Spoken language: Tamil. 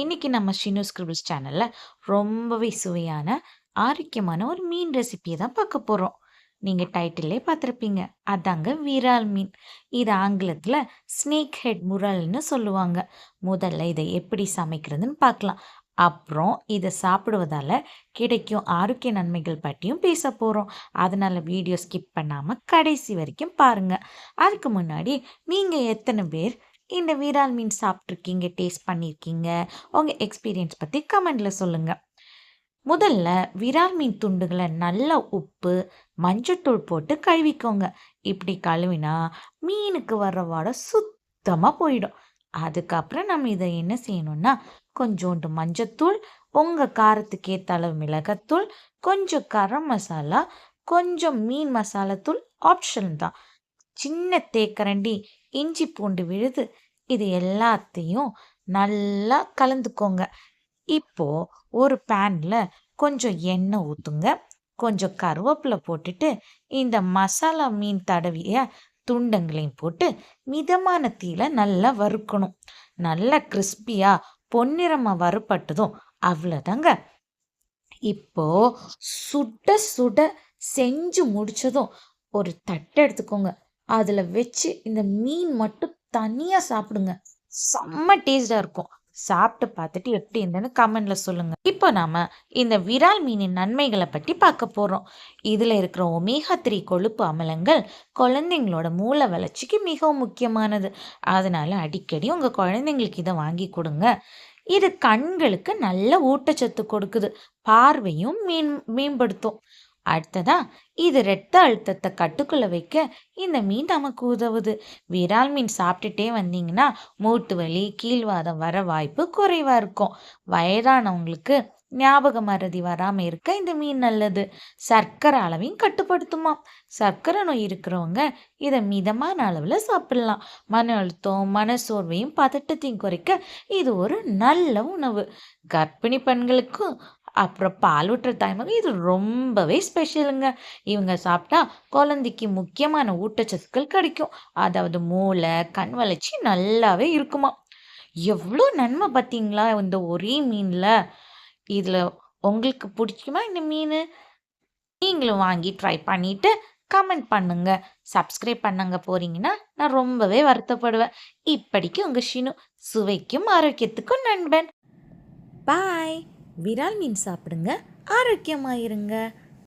இன்றைக்கி நம்ம ஷினு ஸ்கிரிபிள்ஸ் சேனலில் ரொம்பவே சுவையான, ஆரோக்கியமான ஒரு மீன் ரெசிப்பியை தான் பார்க்க போகிறோம் நீங்கள் டைட்டிலே பார்த்துருப்பீங்க அதாங்க விரால் மீன். இது ஆங்கிலத்தில் ஸ்னேக் ஹெட் முரல்னு சொல்லுவாங்க. முதல்ல இதை எப்படி சமைக்கிறதுன்னு பார்க்கலாம். அப்புறம் இதை சாப்பிடுவதால் கிடைக்கும் ஆரோக்கிய நன்மைகள் பற்றியும் பேசப் போகிறோம் அதனால் வீடியோ ஸ்கிப் பண்ணாமல் கடைசி வரைக்கும் பாருங்க. அதுக்கு முன்னாடி நீங்கள் எத்தனை பேர் இந்த விரால் மீன் சாப்பிட்ருக்கீங்க டேஸ்ட் பண்ணியிருக்கீங்க? உங்கள் எக்ஸ்பீரியன்ஸ் பற்றி கமெண்டில் சொல்லுங்கள் முதல்ல விரால் மீன் துண்டுகளை நல்லா உப்பு, மஞ்சத்தூள் போட்டு கழுவிக்கோங்க. இப்படி கழுவினா மீனுக்கு வர்ற வாடை சுத்தமாக போயிடும். அதுக்கப்புறம் நம்ம இதை என்ன செய்யணும்னா, கொஞ்சோண்டு மஞ்சத்தூள், உங்கள் காரத்துக்கு அளவு மிளகாத்தூள், கொஞ்சம் கரம் மசாலா, கொஞ்சம் மீன் மசாலாத்தூள் ஆப்ஷன் தான். சின்ன தேக்கரண்டி இஞ்சி பூண்டு விழுது இது எல்லாத்தையும் நல்லா கலந்துக்கோங்க. இப்போ ஒரு பேனில் கொஞ்சம் எண்ணெய் ஊற்றுங்க கொஞ்சம் கருவேப்பில போட்டுட்டு, இந்த மசாலா மீன் தடவிய துண்டங்களையும் போட்டு மிதமான தீயில நல்லா வறுக்கணும். நல்லா கிறிஸ்பியாக பொன்னிறமாக வறுப்பட்டதும் அவ்வளோதாங்க. இப்போ சுட சுட செஞ்சு முடிச்சதும் ஒரு தட்டு எடுத்துக்கோங்க. அதில் வச்சு இந்த மீன் மட்டும் தனியாக சாப்பிடுங்க. செம்ம டேஸ்டாக இருக்கும். சாப்பிட்டு பார்த்துட்டு எப்படி இருந்தேன்னு கமெண்ட்ல சொல்லுங்க. இப்போ நாம இந்த விரால் மீனின் நன்மைகளை பற்றி பார்க்க போறோம். இதுல இருக்கிற ஒமேகா த்ரீ கொழுப்பு அமிலங்கள் குழந்தைங்களோட மூளை வளர்ச்சிக்கு மிகவும் முக்கியமானது. அதனால அடிக்கடி உங்க குழந்தைங்களுக்கு இதை வாங்கி கொடுங்க இது கண்களுக்கு நல்ல ஊட்டச்சத்து கொடுக்குது. பார்வையும் மீன் மேம்படுத்தும். அடுத்ததா இது இரத்த அழுத்தத்தை கட்டுக்குள்ள வைக்க இந்த மீன் நமக்கு உதவுது. விரால் மீன் சாப்பிட்டுட்டே வந்தீங்கன்னா, மூட்டு வலி, கீழ்வாதம் வர வாய்ப்பு குறைவா இருக்கும். வயதானவங்களுக்கு ஞாபக மறதி வராம இருக்க இந்த மீன் நல்லது. சர்க்கரை அளவையும் கட்டுப்படுத்துமாம். சர்க்கரை நோய் இருக்கிறவங்க இதை மிதமான அளவில் சாப்பிடலாம். மன அழுத்தம், மனசோர்வையும் பதட்டத்தையும் குறைக்க இது ஒரு நல்ல உணவு. கர்ப்பிணி பெண்களுக்கும் அப்புறம் பாலூட்டுற தாய்மகம் இது ரொம்பவே ஸ்பெஷலுங்க. இவங்க சாப்பிட்டா குழந்தைக்கு முக்கியமான ஊட்டச்சத்துக்கள் கிடைக்கும். அதாவது மூளை, கண் வளர்ச்சி நல்லாவே இருக்குமாம். எவ்வளோ நன்மை பார்த்தீங்களா இந்த ஒரே மீனில் இதில் உங்களுக்கு பிடிக்குமா இந்த மீன் நீங்களும் வாங்கி ட்ரை பண்ணிவிட்டு கமெண்ட் பண்ணுங்க. சப்ஸ்கிரைப் பண்ணுங்க போறீங்கன்னா, நான் ரொம்பவே வருத்தப்படுவேன். இப்படிக்கு உங்கள் ஷினு. சுவைக்கும் ஆரோக்கியத்துக்கும் நண்பன். பாய். விரால் மீன் சாப்பிடுங்க. ஆரோக்கியமாக இருங்க.